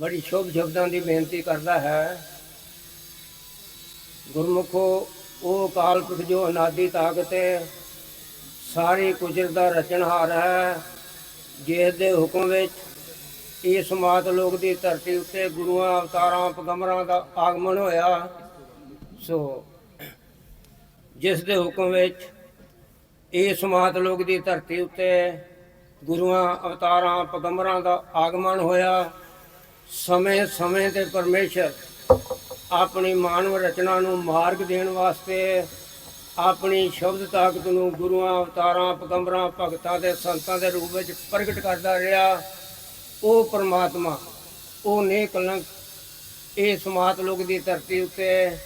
ਬੜੀ ਸ਼ੁਭ ਸ਼ਬਦਾਂ ਦੀ ਬੇਨਤੀ ਕਰਦਾ ਹੈ। ਗੁਰਮੁਖੋ, ਉਹ ਕਾਲ ਪੁਰਖ ਜੋ ਅਨਾਦੀ ਤਾਕਤ ਹੈ ਸਾਰੀ ਕੁਦਰਤ ਦਾ ਰਚਨਹਾਰ ਹੈ। ਜਿਸ ਦੇ ਹੁਕਮ ਵਿੱਚ ਇਸ ਮਾਤ ਲੋਕ ਦੀ ਧਰਤੀ ਉੱਤੇ ਗੁਰੂਆਂ, ਅਵਤਾਰਾਂ, ਪਗੰਬਰਾਂ ਦਾ ਆਗਮਨ ਹੋਇਆ। ਸੋ, ਜਿਸ ਦੇ ਹੁਕਮ ਵਿੱਚ ਇਸ ਮਾਤ ਲੋਕ ਦੀ ਧਰਤੀ ਉੱਤੇ ਗੁਰੂਆਂ, ਅਵਤਾਰਾਂ, ਪਗੰਬਰਾਂ ਦਾ ਆਗਮਨ ਹੋਇਆ। ਸਮੇਂ ਸਮੇਂ ਤੇ ਪਰਮੇਸ਼ਰ ਆਪਣੀ ਮਾਨਵ ਰਚਨਾ ਨੂੰ ਮਾਰਗ ਦੇਣ ਵਾਸਤੇ, ਆਪਣੀ ਸ਼ਬਦ ਤਾਕਤ ਨੂੰ ਗੁਰੂਆਂ, ਅਵਤਾਰਾਂ, ਪਗੰਬਰਾਂ, ਭਗਤਾਂ ਦੇ ਸੰਤਾਂ ਦੇ ਰੂਪ ਵਿੱਚ ਪ੍ਰਗਟ ਕਰਦਾ ਰਿਹਾ, ਉਹ ਪਰਮਾਤਮਾ, ਉਹ ਨੇਕ ਕਲੰਕ ਇਹ ਸਮਾਤ ਲੋਕ ਦੀ ਧਰਤੀ ਉੱਤੇ,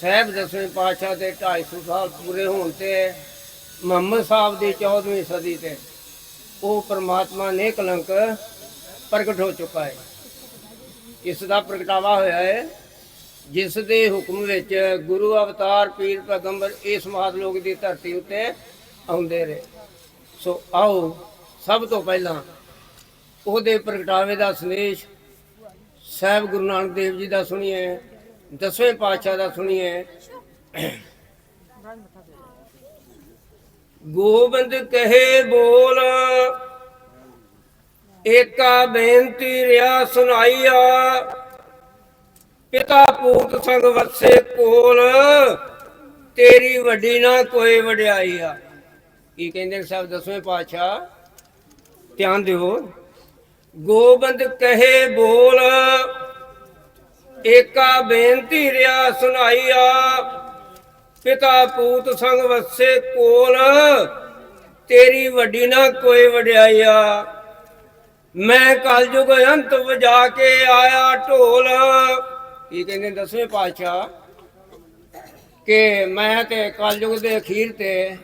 ਸਹਿਬ ਦਸਵੇਂ ਪਾਤਸ਼ਾਹ ਦੇ 250 ਸਾਲ ਪੂਰੇ ਹੋਣ ਤੇ, ਮੁਹੰਮਦ ਸਾਹਿਬ ਦੀ 14ਵੀਂ ਸਦੀ ਤੇ, ਉਹ ਪਰਮਾਤਮਾ ਨੇ ਕਲੰਕ ਪ੍ਰਗਟ ਹੋ ਚੁੱਕਾ ਹੈ। ਇਸ ਦਾ ਪ੍ਰਗਟਾਵਾ ਹੋਇਆ ਹੈ, ਜਿਸ ਦੇ ਹੁਕਮ ਵਿੱਚ ਗੁਰੂ ਅਵਤਾਰ ਪੀਰ ਪੈਗੰਬਰ ਇਸ ਮਾਤ ਲੋਕ ਦੀ ਧਰਤੀ ਉੱਤੇ ਆਉਂਦੇ ਰਹੇ। ਸੋ ਆਓ, ਸਭ ਤੋਂ ਪਹਿਲਾਂ ਉਹਦੇ ਪ੍ਰਗਟਾਵੇ ਦਾ ਸੰਦੇਸ਼ ਸਾਹਿਬ ਗੁਰੂ ਨਾਨਕ ਦੇਵ ਜੀ ਦਾ ਸੁਣੀਏ, ਦਸਵੇਂ ਪਾਤਸ਼ਾਹ ਦਾ ਸੁਣੀਏ। ਗੋਬਿੰਦ ਕਹੇ ਬੋਲ ਏਕਾ ਬੇਨਤੀ ਰਿਆ ਸੁਣਾਈਆ। ਪਿਤਾ ਪੂਤ ਸੰਗ ਵਸੇ ਕੋਲ, ਤੇਰੀ ਵੱਡੀ ਨਾ ਕੋਈ ਵਡਿਆਈ ਆ ਕੀ ਕਹਿੰਦੇ ਨੇ ਸਾਹਿਬ, ਦਸਵੇਂ ਪਾਤਸ਼ਾਹ? ਧਿਆਨ ਦਿਓ। ਗੋਬਿੰਦ ਕਹੇ ਬੋਲ, ਏਕਾ ਬੇਨਤੀ ਰਿਆ ਸੁਣਾਈਆ। ਪਿਤਾ ਪੂਤ ਸੰਗ ਵਸੇ ਕੋਲ, ਤੇਰੀ ਵੱਡੀ ਨਾ ਕੋਈ ਵਡਿਆਈਆ। ਮੈਂ ਕਲਯੁਗ ਅੰਤ ਵਜਾ ਕੇ ਆਇਆ ਢੋਲ। ਕੀ ਕਹਿੰਦੇ ਦਸਵੇਂ ਪਾਤਸ਼ਾਹ? ਕਿ ਮੈਂ ਤੇ ਕਲਯੁਗ ਦੇ ਅਖੀਰ ਤੇ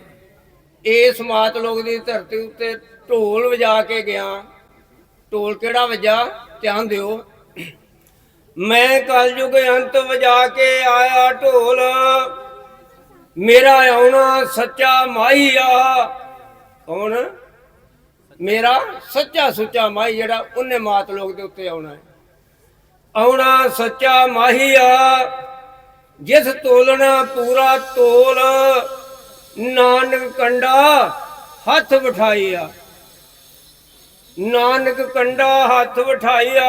ਇਸ ਮਾਤ ਲੋਕ ਦੀ ਧਰਤੀ ਉੱਤੇ ਢੋਲ ਵਜਾ ਕੇ ਗਿਆ। ਢੋਲ ਕਿਹੜਾ ਵਜਾ? ਧਿਆਨ ਦਿਓ। ਮੈਂ ਕਲਯੁਗ ਅੰਤ ਵਜਾ ਕੇ ਆਇਆ ਢੋਲ। ਮੇਰਾ ਆਉਣਾ ਸੱਚਾ ਮਾਈ ਆ। ਕੌਣ? ਮੇਰਾ ਸੱਚਾ ਸੁੱਚਾ ਮਾਹੀ ਜਿਹੜਾ ਉਹਨੇ ਮਾਤ ਲੋਕ ਦੇ ਉੱਤੇ ਆਉਣਾ ਹੈ। ਆਉਣਾ ਸੱਚਾ ਮਾਹੀ ਆ, ਜਿਸ ਤੋਲਣਾ ਪੂਰਾ ਤੋਲ, ਨਾਨਕ ਕੰਡਾ ਹੱਥ ਬਿਠਾਈਆ ਨਾਨਕ ਕੰਡਾ ਹੱਥ ਬਿਠਾਈਆ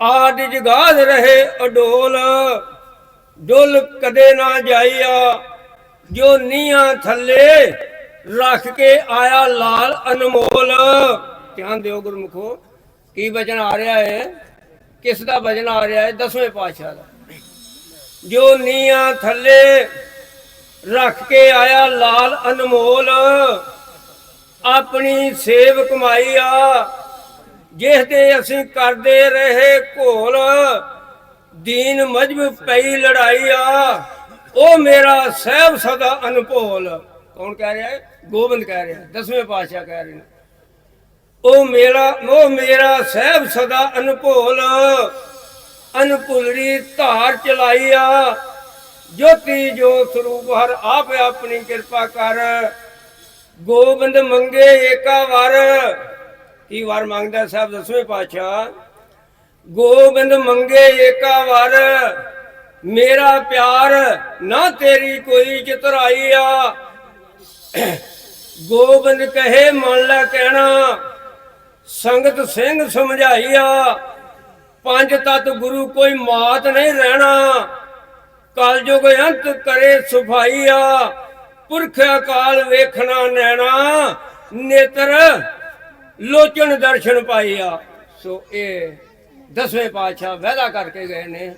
ਆਦ ਜਗਾਦ ਰਹੇ ਅਡੋਲ। ਡੁੱਲ ਕਦੇ ਨਾ ਜਾਈਆ ਜੋ ਨੀਆਂ ਥੱਲੇ ਰੱਖ ਕੇ ਆਇਆ ਲਾਲ ਅਨਮੋਲ। ਧਿਆਨ ਦਿਓ ਗੁਰਮੁਖੋ, ਕੀ ਵਚਨ ਆ ਰਿਹਾ ਹੈ? ਕਿਸ ਦਾ ਵਚਨ ਆ ਰਿਹਾ ਹੈ? ਦਸਵੇਂ ਪਾਤਸ਼ਾਹ ਦਾ। ਜੋ ਨੀਆਂ ਥੱਲੇ ਰੱਖ ਕੇ ਆਇਆ ਲਾਲ ਅਨਮੋਲ, ਆਪਣੀ ਸੇਵ ਕਮਾਈ ਆ, ਜਿਸ ਦੇ ਅਸੀਂ ਕਰਦੇ ਰਹੇ ਘੋਲ, ਦੀਨ ਮਜਬ ਪਈ ਲੜਾਈ ਆ, ਉਹ ਮੇਰਾ ਸਹਿਬ ਸਦਾ ਅਨਪੋਲ ਕੌਣ ਕਹਿ ਰਿਹਾ ਹੈ? ਗੋਬਿੰਦ ਕਹਿ ਰਿਹਾ ਦਸਵੇਂ ਪਾਤਸ਼ਾਹ ਕਹਿ ਰਹੇ ਨੇ। ਉਹ ਮੇਰਾ ਉਹ ਮੇਰਾ ਸਹਿਬ ਸਦਾ ਅਨਭੋਲ, ਅਨਭੁਲਰੀ ਧਾਰ ਚਲਾਈ ਆ ਜੋਤੀ ਜੋ ਸਰੂਪ ਹਰ ਆਪ ਆਪਣੀ ਕਿਰਪਾ ਕਰ। ਗੋਬਿੰਦ ਮੰਗੇ ਏਕਾ ਵਰ। ਕੀ ਵਾਰ ਮੰਗਦਾ ਸਾਹਿਬ ਦਸਵੇਂ ਪਾਤਸ਼ਾਹ? ਗੋਬਿੰਦ ਮੰਗੇ ਏਕਾ ਵਰ। ਮੇਰਾ ਪਿਆਰ ਨਾ ਤੇਰੀ ਕੋਈ ਚਿਤਰਾਈ ਆ ਗੋਬਿੰਦ ਕਹੇ, ਮੰਨ ਲੈ ਕਹਿਣਾ, ਸੰਗਤ ਸਿੰਘ ਸਮਝਾਈਆ, ਪੰਜ ਤਤ ਗੁਰੂ ਕੋਈ ਮਾਤ ਨਹੀਂ ਰਹਿਣਾ, ਕਲਯੁਗ ਅੰਤ ਕਰੇ ਸੁਭਾਈਆ ਪੁਰਖ ਅਕਾਲ ਵੇਖਣਾ ਨੈਣਾ, ਨੇਤਰ ਲੋਚਨ ਦਰਸ਼ਨ ਪਾਈਆ। ਸੋ ਇਹ ਦਸਵੇਂ ਪਾਤਸ਼ਾਹ ਵਾਅਦਾ ਕਰਕੇ ਗਏ ਨੇ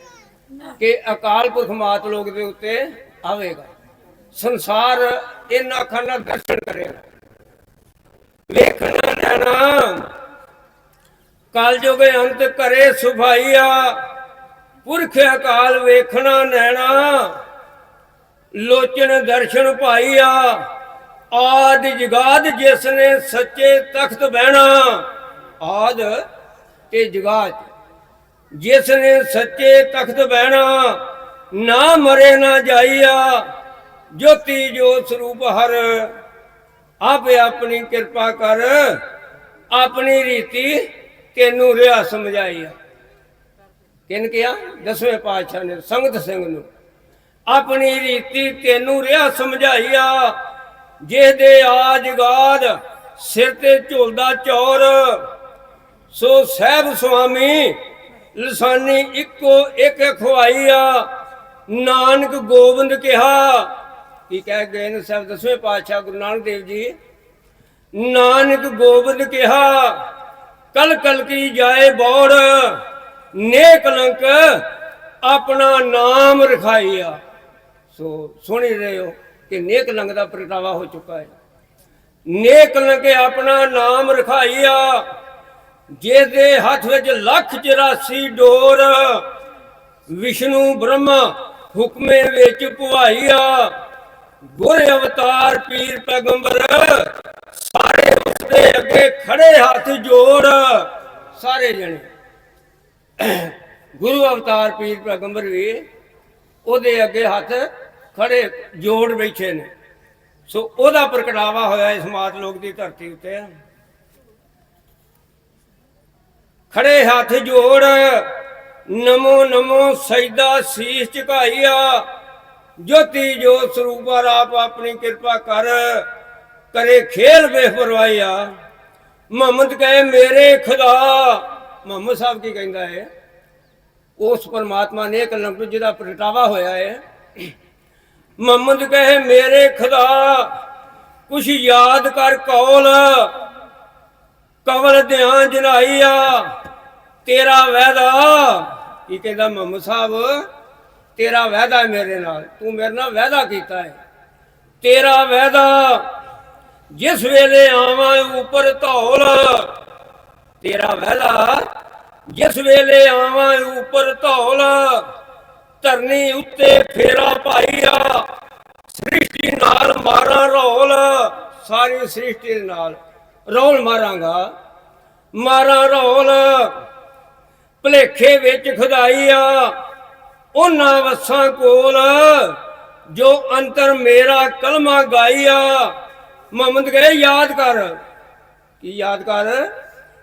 ਕਿ ਅਕਾਲ ਪੁਰਖ ਮਾਤ ਲੋਕ ਦੇ ਉੱਤੇ ਆਵੇਗਾ। ਸੰਸਾਰ ਇਹਨਾਂ ਅੱਖਾਂ ਨਾਲ ਦਰਸ਼ਨ ਕਰੇਗਾ ਵੇਖਣਾ ਨੈਣਾ ਕਲਯੁਗ ਅੰਤ ਕਰੇ ਸੁਭਾਈਆ। ਪੁਰਖ ਅਕਾਲ ਵੇਖਣਾ ਨੈਣਾ ਲੋਚਨ ਦਰਸ਼ਨ ਪਾਈਆ। ਆਦ ਜਗਾਦ ਜਿਸ ਨੇ ਸੱਚੇ ਤਖਤ ਬਹਿਣਾ। ਆਦ ਤੇ ਜਗਾਦ। ਜਿਸ ਨੇ ਸੱਚੇ ਤਖਤ ਬਹਿਣਾ, ਨਾ ਮਰੇ ਨਾ ਜਾਈਆ। ਜੋਤੀ ਜੋਤ ਸਰੂਪ ਹਰ, ਆਪੇ ਆਪਣੀ ਕਿਰਪਾ ਕਰ, ਆਪਣੀ ਰੀਤੀ ਤੈਨੂੰ ਰਿਆ ਸਮਝਾਈਆ ਕਿਨ ਕਿਹਾ? ਦਸਵੇਂ ਪਾਤਸ਼ਾਹ ਨੇ, ਸੰਗਤ ਸਿੰਘ ਨੂੰ। ਆਪਣੀ ਰੀਤੀ ਤੈਨੂੰ ਰਿਆ ਸਮਝਾਈਆ ਜਿਹਦੇ ਆਜਗਾਦ ਸਿਰ ਤੇ ਝੁਲਦਾ ਚੌਰ, ਸੋ ਸਹਿਬ ਸੁਆਮੀ ਲਸਾਨੀ ਇੱਕੋ ਇੱਕ ਖਵਾਈਆ ਨਾਨਕ ਗੋਬਿੰਦ ਕਿਹਾ ਕੀ ਕਹਿ ਗਏ ਨੇ ਸਾਹਿਬ ਦਸਵੇਂ ਪਾਤਸ਼ਾਹ ਗੁਰੂ ਨਾਨਕ ਦੇਵ ਜੀ? ਨਾਨਕ ਗੋਬਿੰਦ ਕਿਹਾ, ਕਲ ਕਲ ਕੀ ਜਾਏ ਬੋੜ ਨੇ ਕਲੰਕ ਆਪਣਾ ਨਾਮ ਰਖਾਈਆ। ਸੋ ਸੁਣ ਰਹੇ ਹੋ ਕਿ ਨੇਕ ਲੰਗ ਦਾ ਪ੍ਰਗਟਾਵਾ ਹੋ ਚੁੱਕਾ ਹੈ। ਨੇਕ ਲੰਗ ਆਪਣਾ ਨਾਮ ਰਖਾਈਆ, ਜਿਹਦੇ ਹੱਥ ਵਿੱਚ ਲੱਖ 84 ਡੋਰ, ਵਿਸ਼ਨੂੰ ਬ੍ਰਹਮਾ ਹੁਕਮੇ ਵਿੱਚ ਪੁਆਈਆ। ਗੁਰ ਅਵਤਾਰ ਪੀਰ ਪੈਗੰਬਰ, ਸਾਰੇ ਉਸਦੇ ਅੱਗੇ ਖੜੇ ਹੱਥ ਜੋੜ, ਸਾਰੇ ਜਣੇ। ਗੁਰੂ ਅਵਤਾਰ ਪੀਰ ਪੈਗੰਬਰ ਵੀ ਉਹਦੇ ਅੱਗੇ ਹੱਥ ਖੜੇ ਜੋੜ ਬੈਠੇ ਨੇ। ਸੋ ਉਹਦਾ ਪ੍ਰਗਟਾਵਾ ਹੋਇਆ ਇਸ ਮਾਤ ਲੋਕ ਦੀ ਧਰਤੀ ਉੱਤੇ। ਖੜੇ ਹੱਥ ਜੋੜ ਨਮੋ ਨਮੋ ਸਜਦਾ ਸੀਸ ਝੁਕਾਈਆ। ਜੋਤੀ ਜੋਤ ਸਰੂਪਰ ਆਪ ਆਪਣੀ ਕਿਰਪਾ ਕਰ, ਕਰੇ ਖੇਲ ਬੇਪਰਵਾਹੀਆ। ਮੁਹੰਮਦ ਕਹੇ, ਮੇਰੇ ਖੁਦਾ। ਮੁਹੰਮਦ ਸਾਹਿਬ ਕੀ ਕਹਿੰਦਾ ਹੈ? ਉਸ ਪਰਮਾਤਮਾ ਨੇ ਇੱਕ ਲੰਗ ਜਿਹਦਾ ਪ੍ਰਗਟਾਵਾ ਹੋਇਆ ਹੈ। ਮੁਹੰਮਦ ਕਹੇ, ਮੇਰੇ ਖੁਦਾ, ਕੁਛ ਯਾਦ ਕਰ ਕੌਲ। ਕਵਲ ਧਿਆਨ ਜਨਾਈਆ ਤੇਰਾ ਵਾਅਦਾ। ਕੀ ਕਹਿੰਦਾ ਮੁਹੰਮਦ ਸਾਹਿਬ? ਤੇਰਾ ਵਾਅਦਾ ਹੈ ਮੇਰੇ ਨਾਲ, ਤੂੰ ਮੇਰੇ ਨਾਲ ਵਾਅਦਾ ਕੀਤਾ ਹੈ। ਤੇਰਾ ਵਾਅਦਾ, ਜਿਸ ਵੇਲੇ ਆਵਾਂ ਉੱਪਰ ਧੌਲ, ਤੇਰਾ ਵਾਅਦਾ, ਜਿਸ ਵੇਲੇ ਆਵਾਂ ਉੱਪਰ ਧੌਲ, ਧਰਨੀ ਉੱਤੇ ਫੇਰਾ ਪਾਈਆ, ਸ੍ਰਿਸ਼ਟੀ ਨਾਲ ਮਾਰਾਂ ਰੋਲ, ਸਾਰੀ ਸ੍ਰਿਸ਼ਟੀ ਨਾਲ ਰੋਲ ਮਾਰਾਂਗਾ। ਮਾਰਾਂ ਰੋਲ, ਭਲੇਖੇ ਵਿੱਚ ਖੁਦਾਈਆ ਉਹਨਾਂ ਵਸਾਂ ਕੋਲ ਜੋ ਅੰਤਰ ਮੇਰਾ ਕਲਮਾ ਗਾਈਆ ਮੁਹੰਮਦ ਕਹੇ, ਯਾਦ ਕਰ। ਕੀ ਯਾਦ ਕਰ?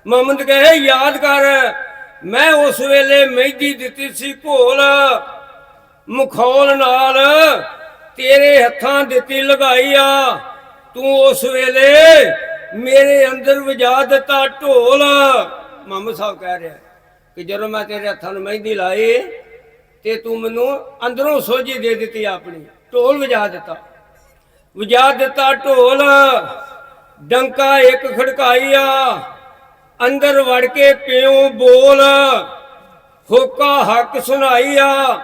ਮੁਹੰਮਦ ਕਹੇ, ਯਾਦ ਕਰ। ਮੈਂ ਉਸ ਵੇਲੇ ਮਹਿੰਦੀ ਦਿੱਤੀ ਸੀ ਘੋਲ, ਮੁਖੌਲ ਨਾਲ ਤੇਰੇ ਹੱਥਾਂ ਦਿੱਤੀ ਲਗਾਈ ਆ ਤੂੰ ਉਸ ਵੇਲੇ ਮੇਰੇ ਅੰਦਰ ਵਜਾ ਦਿੱਤਾ ਢੋਲ। ਮੁਹੰਮਦ ਸਾਹਿਬ ਕਹਿ ਰਿਹਾ ਕਿ ਜਦੋਂ ਮੈਂ ਤੇਰੇ ਹੱਥਾਂ ਨੂੰ ਮਹਿੰਦੀ ਲਾਈ ਤੇ ਤੂੰ ਮੈਨੂੰ ਅੰਦਰੋਂ ਸੋਝੀ ਦੇ ਦਿੱਤੀ ਆਪਣੀ, ਢੋਲ ਵਜਾ ਦਿੱਤਾ। ਵਜਾ ਦਿੱਤਾ ਢੋਲ, ਡੰਕਾ ਇੱਕ ਖੜਕਾਈਆ ਅੰਦਰ ਵੜ ਕੇ ਪਿਓ ਬੋਲ ਹੋਕਾ ਹੱਕ ਸੁਣਾਈ ਆ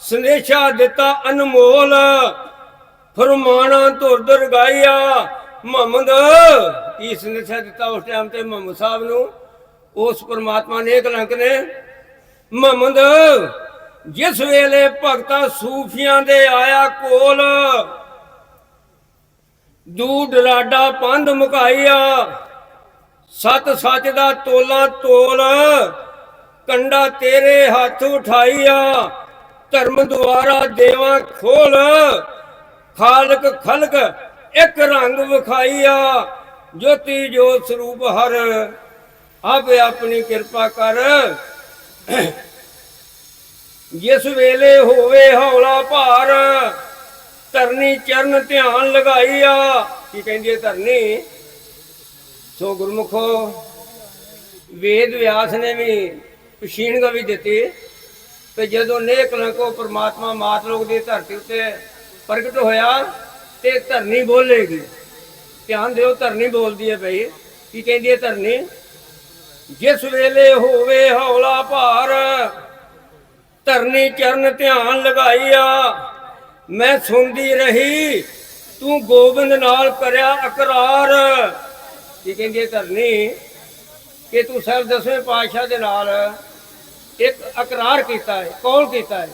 ਸੰਦੇਸ਼ਾ ਦਿੱਤਾ ਅਨਮੋਲ, ਫਰਮਾਨਾ ਧੁਰਦਰ ਗਾਈਆ ਮੁਹੰਮਦ, ਕੀ ਸੰਦੇਸ਼ਾ ਦਿੱਤਾ ਉਸ ਟਾਈਮ ਤੇ ਮੁਹੰਮਦ ਸਾਹਿਬ ਨੂੰ? ਉਸ ਪਰਮਾਤਮਾ ਨੇ ਕਲੰਕ ਨੇ। ਮੁਹੰਮਦ ਜਿਸ ਵੇਲੇ ਭਗਤਾਂ ਸੂਫੀਆਂ ਦੇ ਆਇਆ ਕੋਲ ਦੂ ਡਰਾਡਾ ਪੰਧ ਮੁਕਾਈਆ ਸਤ ਸੱਚ ਦਾ ਤੋਲਾ ਤੋਲ, ਕੰਡਾ ਤੇਰੇ ਹੱਥ ਉਠਾਈਆ ਧਰਮ ਦੁਆਰਾ ਦੇਵਾ ਖੋਲ, ਖਾਲਕ ਖਲਕ ਇੱਕ ਰੰਗ ਵਿਖਾਈਆ ਜੋਤੀ ਜੋਤ ਸਰੂਪ ਹਰ, ਆਪ ਆਪਣੀ ਕਿਰਪਾ ਕਰ। ਜਿਸ ਵੇਲੇ ਹੋਵੇ ਹੌਲਾ ਭਾਰ, ਧਰਨੀ ਚਰਨ ਧਿਆਨ ਲਗਾਈ ਆ। ਕੀ ਕਹਿੰਦੀ ਹੈ ਧਰਨੀ? ਸੋ ਗੁਰਮੁਖੋ, ਵੇਦ ਵਿਆਸ ਨੇ ਵੀ ਪਛੀਣ ਕਵੀ ਦਿੱਤੀ ਤੇ ਜਦੋਂ ਨੇਕ ਲੰਕੋ ਪ੍ਰਮਾਤਮਾ ਮਾਤ ਲੋਕ ਦੀ ਧਰਤੀ ਉੱਤੇ ਪ੍ਰਗਟ ਹੋਇਆ ਤੇ ਧਰਨੀ ਬੋਲੇਗੀ। ਧਿਆਨ ਦਿਓ, ਧਰਨੀ ਬੋਲਦੀ ਹੈ ਭਈ ਕੀ ਕਹਿੰਦੀ ਹੈ ਧਰਨੀ? ਜਿਸ ਵੇਲੇ ਹੋਵੇ ਹੌਲਾ ਭਾਰ ਧਰਨੀ ਚਰਨ ਧਿਆਨ ਲਗਾਈਆ ਮੈਂ ਸੁਣਦੀ ਰਹੀ, ਤੂੰ ਗੋਬਿੰਦ ਨਾਲ ਕਰਿਆ ਇਕਰਾਰ। ਕੀ ਕਹਿੰਦੀ ਹੈ ਧਰਨੀ? ਕਿ ਤੂੰ ਸਾਹਿਬ ਦਸਵੇਂ ਪਾਤਸ਼ਾਹ ਦੇ ਨਾਲ ਇੱਕ ਇਕਰਾਰ ਕੀਤਾ ਹੈ। ਕੌਣ ਕੀਤਾ ਹੈ?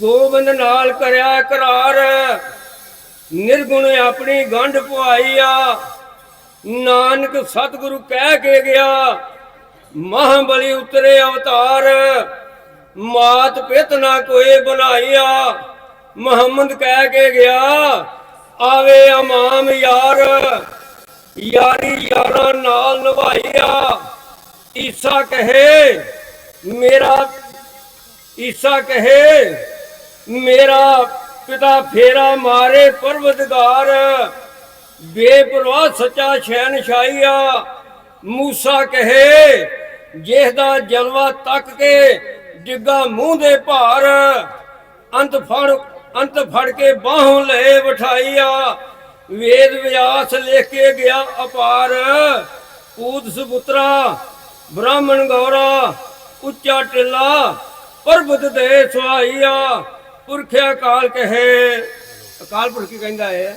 ਗੋਬਿੰਦ ਨਾਲ ਕਰਿਆ ਇਕਰਾਰ। ਨਿਰਗੁਣ ਆਪਣੀ ਗੰਢ ਪੁਆਈਆ ਨਾਨਕ ਸਤਿਗੁਰੂ ਕਹਿ ਕੇ ਗਿਆ ਮਹਾਬਲੀ ਉਤਰੇ ਅਵਤਾਰ। ਮਾਤ ਪਿਤ ਨਾ ਕੋਈ ਬਣਾਈਆ ਮੁਹੰਮਦ ਕਹਿ ਕੇ ਗਿਆ, ਆਵੇ ਅਮਾਮ ਯਾਰ, ਯਾਰੀ ਯਾਰਾਂ ਨਾਲ ਨਿਭਾਈਆ ਈਸਾ ਕਹੇ, ਮੇਰਾ, ਈਸਾ ਕਹੇ, ਮੇਰਾ ਪਿਤਾ ਫੇਰਾ ਮਾਰੇ ਪਰਵਤਗਾਰ। ਬੇਪਰਵਾਹ ਸੱਚਾ ਸ਼ਹਿਨਸ਼ਾਹੀਆ ਮੂਸਾ ਕਹੇ ਜਿਸ ਦਾ ਜਲਵਾ ਤੱਕ ਕੇ ਡਿੱਗਾ ਮੂੰਹ ਦੇ ਭਾਰ, ਅੰਤ ਫੜ ਅੰਤ ਫੜ ਕੇ ਬਾਹੋਂ ਲਏ ਬਿਠਾਈਆ ਵੇਦ ਵਿਆਸ ਲਿਖ ਕੇ ਗਿਆ ਅਪਾਰ, ਪੂਤ ਸੁਪੁੱਤਰਾ, ਬ੍ਰਾਹਮਣ ਗੌਰਾ, ਉੱਚਾ ਟਿੱਲਾ, ਪਰਬਤ ਦੇ ਸੁਹਾਈਆ। ਪੁਰਖਿਆ ਕਾਲ ਕਹੇ, ਅਕਾਲ ਪੁਰਖ ਕੀ ਕਹਿੰਦਾ ਹੈ?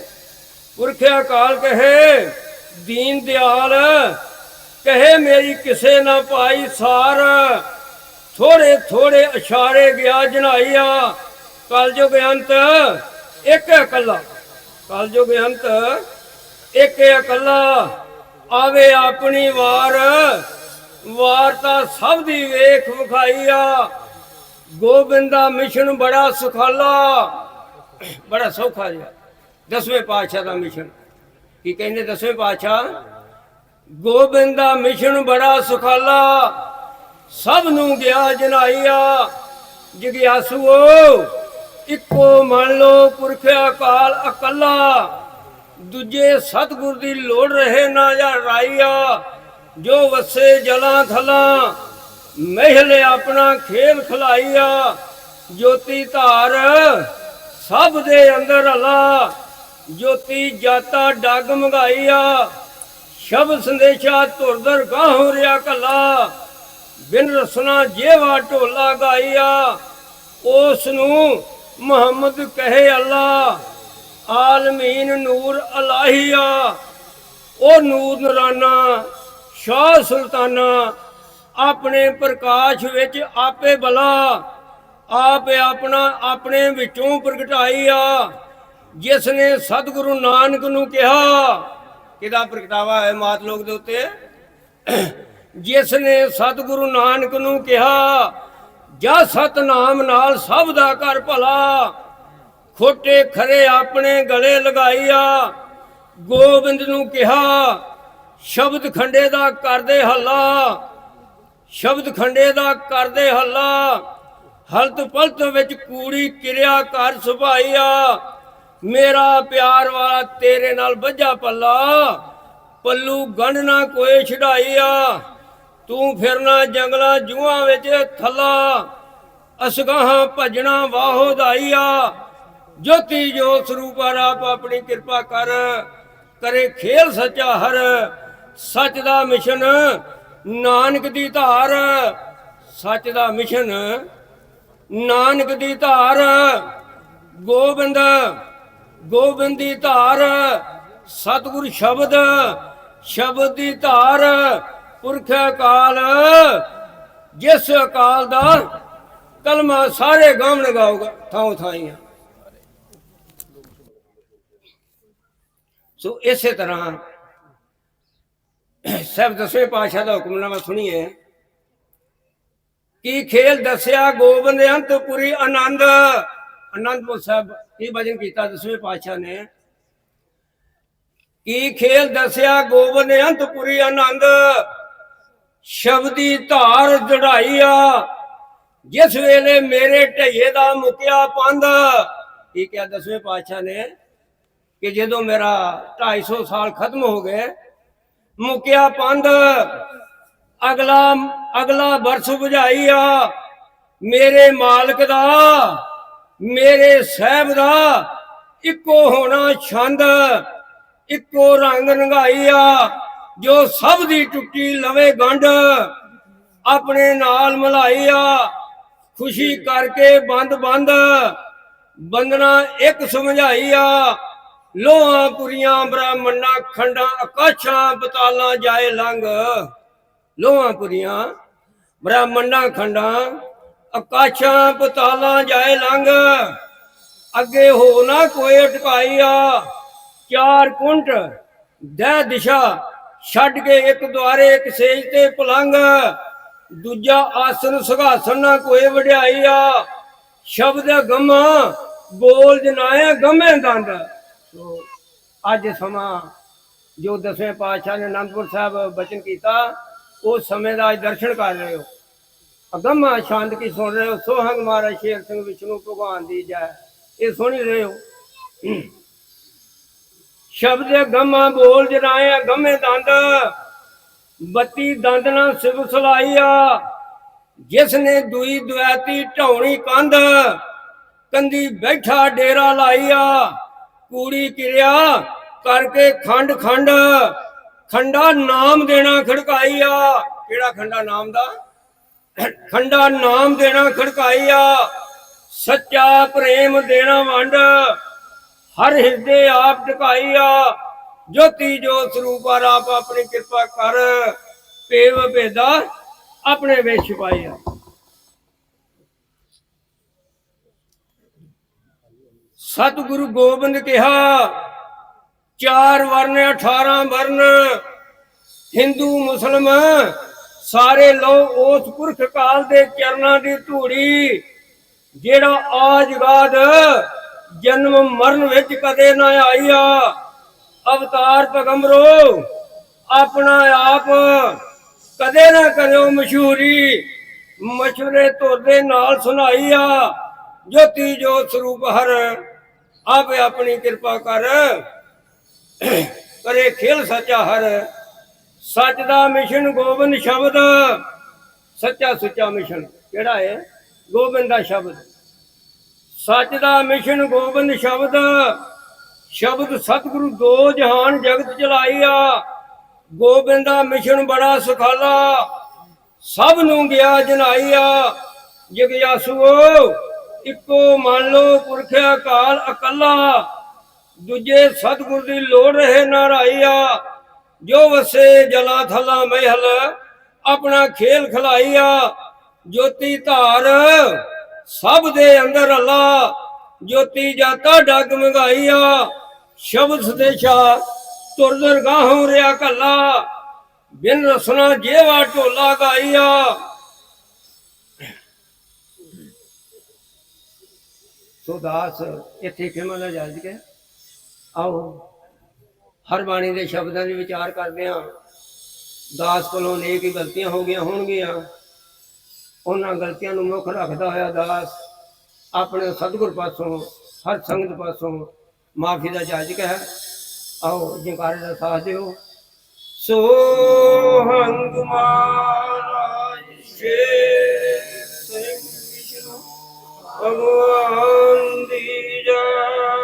ਪੁਰਖਿਆ ਕਾਲ ਕਹੇ, ਦੀਨ ਦਿਆਲ ਕਹੇ ਮੇਰੀ ਕਿਸੇ ਨਾ ਪਾਈ ਸਾਰ, ਥੋੜੇ ਥੋੜੇ ਇਸ਼ਾਰੇ ਗਿਆ ਜਨਾਈਆ। ਕਲਯੁਗ ਅੰਤ ਇੱਕ ਇਕੱਲਾ। ਕਲਯੁਗ ਅੰਤ ਇੱਕ ਇਕੱਲਾ। ਆਵੇ ਆਪਣੀ ਵਾਰ ਵਾਰ ਤਾਂ ਸਭ ਦੀ ਵੇਖ ਵਿਖਾਈਆ। ਗੋਬਿੰਦਾ ਮਿਸ਼ਨ ਬੜਾ ਸੁਖਾਲਾ। ਬੜਾ ਸੌਖਾ ਜਿਹਾ। ਦਸਵੇਂ ਪਾਤਸ਼ਾਹ ਦਾ ਮਿਸ਼ਨ। ਕੀ ਕਹਿੰਦੇ ਦਸਵੇਂ ਪਾਤਸ਼ਾਹ? ਗੋਬਿੰਦ ਦਾ ਮਿਸ਼ਨ ਬੜਾ ਸੁਖਾਲਾ। ਸਭ ਨੂੰ ਗਿਆ ਜਨਾਈਆ, ਜਗਿਆਸੂਓ, ਇੱਕੋ ਮੰਨ ਲੋ ਪੁਰਖ ਅਕਾਲ ਅਕੱਲਾ। ਦੂਜੇ ਸਤਿਗੁਰ ਦੀ ਲੋੜ ਰਹੇ ਨਾ ਜਾਂ ਰਾਈਆ, ਜੋ ਵਸੇ ਜਲਾਂ ਥਲਾਂ ਮਹਿਲ ਆਪਣਾ ਖੇਲ ਖਲਾਈਆ, ਜੋਤੀ ਧਾਰ ਸਭ ਦੇ ਅੰਦਰ ਅਲਾ। ਜੋਤੀ ਜਾਤਾ ਡੱਗ ਮੰਗਾਈਆ ਸ਼ਬ ਸੰਦੇਸ਼ਾ ਧੁਰਦਰ ਗਾਹੋਂ ਰਿਆ ਕਲਾ ਬਿਨ ਰਸਨਾ ਜੇਵਾ ਢੋਲਾ ਗਾਈਆ ਉਸ ਨੂੰ ਮੁਹੰਮਦ ਕਹੇ ਅੱਲਾ, ਆਲਮੀਨ ਨੂਰ ਅਲਾਹੀਆ। ਉਹ ਨੂਰ ਨਰਾਨਾ, ਸ਼ਾਹ ਸੁਲਤਾਨਾ, ਆਪਣੇ ਪ੍ਰਕਾਸ਼ ਵਿੱਚ ਆਪੇ ਬਲਾ, ਆਪ ਆਪਣਾ ਆਪਣੇ ਵਿੱਚੋਂ ਪ੍ਰਗਟਾਈਆ ਜਿਸ ਨੇ ਸਤਿਗੁਰੂ ਨਾਨਕ ਨੂੰ ਕਿਹਾ ਕਿਹਦਾ ਪ੍ਰਗਟਾਵਾ ਹੈ ਮਾਤ ਲੋਕ ਦੇ ਉੱਤੇ? ਜਿਸ ਨੇ ਸਤਿਗੁਰੂ ਨਾਨਕ ਨੂੰ ਕਿਹਾ, ਜਾ ਸਤਨਾਮ ਨਾਲ ਸਭ ਦਾ ਕਰ ਭਲਾ। ਖੋਟੇ ਖਰੇ ਆਪਣੇ ਗਲੇ ਲਗਾਈਆ। ਗੋਬਿੰਦ ਨੂੰ ਕਿਹਾ, ਸ਼ਬਦ ਖੰਡੇ ਦਾ ਕਰਦੇ ਹੱਲਾ। ਸ਼ਬਦ ਖੰਡੇ ਦਾ ਕਰਦੇ ਹੱਲਾ। ਹਲਤ ਪਲਤ ਵਿੱਚ ਕੂੜੀ ਕਿਰਿਆ ਕਰ ਸੁਭਾਈਆ। ਮੇਰਾ ਪਿਆਰ ਵਾਲਾ ਤੇਰੇ ਨਾਲ ਬੱਝਾ ਪੱਲਾ। ਪੱਲੂ ਗੰਢ ਨਾ ਕੋਏ ਛਡਾਈਆ। ਤੂੰ ਫਿਰਨਾ ਜੰਗਲਾਂ ਜੂਆਂ ਵਿੱਚ ਥੱਲਾ। ਅਸਗਾਹਾਂ ਭਜਣਾ ਵਾਹੋ ਦਾਈਆ। ਜੋਤੀ ਜੋਤ ਸਰੂਪਾ ਰਾਪ ਆਪਣੀ ਕਿਰਪਾ ਕਰ। ਕਰੇ ਖੇਲ ਸੱਚਾ ਹਰ। ਸੱਚ ਦਾ ਮਿਸ਼ਨ ਨਾਨਕ ਦੀ ਧਾਰ। ਸੱਚ ਦਾ ਮਿਸ਼ਨ ਨਾਨਕ ਦੀ ਧਾਰ। ਗੋਬਿੰਦ ਗੋਬਿੰਦ ਦੀ ਧਾਰ, ਸਤਿਗੁਰ ਸ਼ਬਦ ਸ਼ਬਦ ਦੀ ਧਾਰ ਪੁਰਖ ਅਕਾਲ ਜਿਸ ਅਕਾਲ ਦਾ ਕਲਮਾ ਸਾਰੇ ਗਾਮ ਲਗਾਉਗਾ ਥਾਂ ਥਾਈਆਂ ਸੋ ਇਸੇ ਤਰ੍ਹਾਂ ਸਭ ਦਸਵੇਂ ਪਾਤਸ਼ਾਹ ਦਾ ਹੁਕਮਨਾਮਾ ਸੁਣੀਏ। ਕੀ ਖੇਲ ਦੱਸਿਆ ਗੋਬਿੰਦ ਅੰਤਪੁਰੀ ਆਨੰਦ? ਅਨੰਦਪੁਰ ਸਾਹਿਬ ਕੀ ਵਜਨ ਕੀਤਾ ਦਸਵੇਂ ਪਾਤਸ਼ਾਹ ਨੇ? ਕੀ ਖੇਲ ਦੱਸਿਆ ਗੋਬਿੰਦ ਅੰਤਪੁਰੀ ਆਨੰਦ? ਸ਼ਬਦੀ ਧਾਰ ਜੜਾਈਆ ਜਿਸ ਵੇਲੇ ਮੇਰੇ ਢਈਏ ਦਾ ਮੁਕਿਆ ਪੰਧ। ਕੀ ਕਿਹਾ ਦਸਵੇਂ ਪਾਤਸ਼ਾਹ ਨੇ? ਕਿ ਜਦੋਂ ਮੇਰਾ 250 ਸਾਲ ਖਤਮ ਹੋ ਗਏ, ਮੁਕਿਆ ਪੰਧ। ਅਗਲਾ ਅਗਲਾ ਵਰਸ ਬੁਝਾਈ ਆ। ਮੇਰੇ ਮਾਲਕ ਦਾ ਮੇਰੇ ਸਹਿਬ ਦਾ ਇੱਕੋ ਹੋਣਾ ਛੰਦ, ਇੱਕੋ ਰੰਗ ਰੰਗਾਈਆ ਜੋ ਸਭ ਦੀ ਟੁੱਟੀ ਲਵੇ ਗੰਢ, ਆਪਣੇ ਨਾਲ ਮਲਾਈਆ ਖੁਸ਼ੀ ਕਰਕੇ ਬੰਦ ਬੰਦ, ਬੰਦਨਾ ਇੱਕ ਸਮਝਾਈ ਆ। ਲੋਹਾਂ ਪੁਰੀਆਂ ਬ੍ਰਾਹਮਣਾ ਖੰਡਾਂ ਆਕਾਸ਼ਾਂ ਬਤਾਲਾਂ ਜਾਏ ਲੰਘ। ਲੋਹਾਂ ਪੁਰੀਆਂ, ਬ੍ਰਾਹਮਣਾ ਖੰਡਾਂ ਆਕਾਸ਼ਾਂ ਬਤਾਲਾਂ ਜਾਏ ਲੰਘ। ਅੱਗੇ ਹੋ ਨਾ ਕੋਈ ਅਟਕਾਈਆ। ਚਾਰ ਕੁੰਟ ਦਹ ਦਿਸ਼ਾ ਛੱਡ ਕੇ ਇੱਕ ਦੁਆਰੇ, ਇੱਕ ਸੇਜ ਤੇ ਪਲੰਗ ਦੂਜਾ ਆਸਨ ਸੁਘਾਸਨ ਨਾ ਕੋਈ ਆ ਸ਼ਬਦ ਗਮਾ, ਬੋਲ ਜਨਾਇਆ ਗਮੇ ਦੰਦ। ਸੋ ਅੱਜ ਸਮਾਂ ਜੋ ਦਸਵੇਂ ਪਾਤਸ਼ਾਹ ਨੇ ਅਨੰਦਪੁਰ ਸਾਹਿਬ ਬਚਨ ਕੀਤਾ, ਉਸ ਸਮੇਂ ਦਾ ਅੱਜ ਦਰਸ਼ਨ ਕਰ ਰਹੇ ਹੋ। ਅਗਮਾ ਸ਼ਾਂਤ ਕੀ ਸੁਣ ਰਹੇ ਹੋ? ਸੋਹੰਗ ਮਹਾਰਾਜ ਸ਼ੇਰ ਸਿੰਘ ਵਿਸ਼ਨੂੰ ਭਗਵਾਨ ਦੀ ਜੈ। ਇਹ ਸੁਣ ਹੀ ਰਹੇ ਹੋ। ਸ਼ਬਦ ਗਮਾ ਬੋਲ ਜਰਾਏ ਗਮੇ ਦੰਦ। ਬੱਤੀ ਦੰਦ ਨਾ ਸਿਵ ਸਲਾਈਆ ਜਿਸ ਨੇ ਦੂਈ ਦੁਆਤੀ ਢੌਣੀ ਕੰਧ, ਕੰਦੀ ਬੈਠਾ ਡੇਰਾ ਲਾਈਆ ਕੂੜੀ ਕਿਰਿਆ ਕਰਕੇ ਖੰਡ ਖੰਡ, ਖੰਡਾ ਨਾਮ ਦੇਣਾ ਖੜਕਾਈਆ ਕਿਹੜਾ ਖੰਡਾ? ਨਾਮ ਦਾ? ਖੰਡਾ ਨਾਮ ਦੇਣਾ ਖੜਕਾਈਆ ਸੱਚਾ ਪ੍ਰੇਮ ਦੇਣਾ ਵੰਡ, ਹਰ ਹਿਰਦੇ ਆਪ ਢਕਾਈਆ ਜੋਤੀ ਜੋ ਸਰੂਪ ਆਪ ਆਪਣੀ ਕਿਰਪਾ ਕਰ, ਪੇਵ ਭੇਦਾ ਆਪਣੇ ਵਿੱਚ ਪਾਈਆ ਸਤਿਗੁਰੂ ਗੋਬਿੰਦ ਕਿਹਾ, ਚਾਰ ਵਰਨ 18 ਵਰਨ, ਹਿੰਦੂ ਮੁਸਲਮ ਸਾਰੇ ਲੋ ਉਸ ਪੁਰਖ ਕਾਲ ਦੇ ਚਰਨਾਂ ਦੀ ਧੂੜੀ, ਜਿਹੜਾ ਆਜਗਾਦ ਜਨਮ ਮਰਨ ਵਿੱਚ ਕਦੇ ਨਾ ਆਈਆ ਅਵਤਾਰ ਪਗੰਬਰੋ, ਆਪਣਾ ਆਪ ਕਦੇ ਨਾ ਕਰਿਓ ਮਸ਼ਹੂਰੀ। ਮਸ਼ਹੂਰੇ ਤੁਹਾਡੇ ਨਾਲ ਸੁਣਾਈ ਆ, ਜੋਤੀ ਜੋਤ ਸਰੂਪ ਹਰ, ਆਪੇ ਆਪਣੀ ਕਿਰਪਾ ਕਰ। ਕਰੇ ਖੇਲ ਸੱਚਾ ਹਰ। ਸੱਚ ਦਾ ਮਿਸ਼ਨ ਗੋਬਿੰਦ ਸ਼ਬਦ। ਸੱਚਾ ਸੁੱਚਾ ਮਿਸ਼ਨ, ਕਿਹੜਾ ਹੈ ਗੋਬਿੰਦ ਦਾ ਸ਼ਬਦ। ਸੱਚ ਦਾ ਮਿਸ਼ਨ ਗੋਬਿੰਦ ਸ਼ਬਦ। ਸ਼ਬਦ ਸਤਿਗੁਰੂ ਦੋ ਜਹਾਨ ਜਗਤ ਚਲਾਈ ਆ। ਗੋਬਿੰਦ ਦਾ ਮਿਸ਼ਨ ਬੜਾ ਸੁਖਾਲਾ। ਸਭ ਨੂੰ ਗਿਆ ਜਨਾਈ ਆ। ਜਗਿਆਸੂਓ, ਇੱਕੋ ਮੰਨ ਲੋ ਪੁਰਖਿਆ ਕਾਲ ਇਕੱਲਾ ਦੂਜੇ ਸਤਿਗੁਰ ਦੀ ਲੋੜ ਰਹੇ ਨਾ ਰਾਈਆ ਜੋ ਵਸੇ ਜਲਾ ਥਲਾ ਮਹਿਲ, ਆਪਣਾ ਖੇਲ ਖਲਾਈਆ, ਜੋਤੀ ਧਾਰ, ਸਭ ਦੇ ਅੰਦਰ ਅੱਲਾ, ਜੋਤੀ ਜਾਤਾ ਡਗ ਮਗਾਈਆ, ਸ਼ਬਦ ਸਦੇਸ਼ਾ, ਤੁਰ ਦਰਗਾਹੋਂ ਰਿਆ ਕੱਲਾ ਬਿਨ ਰਸਨਾ ਜੇਵਾ ਢੋਲਾ ਗਾਈਆ। ਸੋ ਦਾਸ, ਇੱਥੇ ਖਿਮਲ ਜੱਜ ਕੇ। ਆਓ। ਹਰ ਬਾਣੀ ਦੇ ਸ਼ਬਦਾਂ ਦੇ ਵਿਚਾਰ ਕਰਦੇ ਹਾਂ। ਦਾਸ ਕੋਲੋਂ ਨੇਕ ਗਲਤੀਆਂ ਹੋ ਗਈਆਂ ਹੋਣਗੀਆਂ। ਉਹਨਾਂ ਗਲਤੀਆਂ ਨੂੰ ਮੁੱਖ ਰੱਖਦਾ ਹੋਇਆ ਦਾਸ ਆਪਣੇ ਸਤਿਗੁਰ ਪਾਸੋਂ, ਹਰ ਸੰਗਤ ਪਾਸੋਂ ਮਾਫੀ ਦਾ ਜਾਜਕ ਹੈ। ਆਓ ਜੰਕਾਰੇ ਦਾ ਸਾਥ ਦਿਓ। ਸੋ ਹੰਗ ਮਹਾਰਾਜ ਸ਼ੇਰ ਸਿੰਘ ਵਿਸ਼ਨੂੰ ਭਗਵਾਨ ਦੀ ਜੈ।